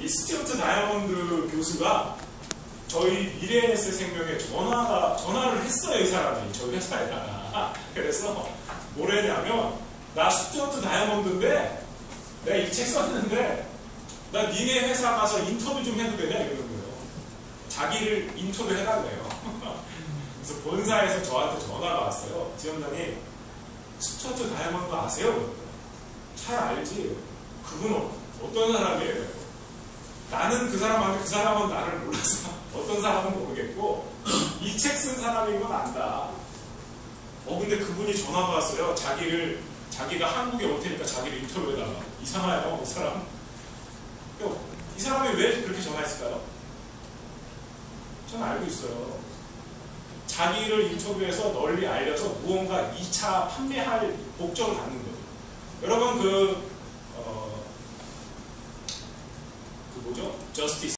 이 스튜어트 다이아몬드 교수가 저희 미래에셋 생명에 전화가 전화를 했어요 이 사람이. 저희 회사에다가. 그래서 뭐랬냐면 나 스튜어트 다이아몬드인데 내가 이 책 썼는데 나 니네 회사 가서 인터뷰 좀 해도 되냐? 이러는 거예요. 자기를 인터뷰 해달래요. 그래서 본사에서 저한테 전화가 왔어요. 지원장님 스튜어트 다이아몬드 아세요? 잘 알지? 그분 어- 어떤 사람이에요? 그 사람은 나를 몰라서 어떤 사람은 모르겠고 이 책 쓴 사람인 건 안다. 어 근데 그분이 전화가 왔어요. 자기를 자기가 한국에 올 테니까 자기를 인터뷰에다가 이상하요 그 사람. 야, 이 사람이 왜 그렇게 전화했을까요? 저는 알고 있어요. 자기를 인터뷰해서 널리 알려서 무언가 2차 판매할 목적을 갖는 거죠. 여러분 그, 어, 그 뭐죠? 저스티스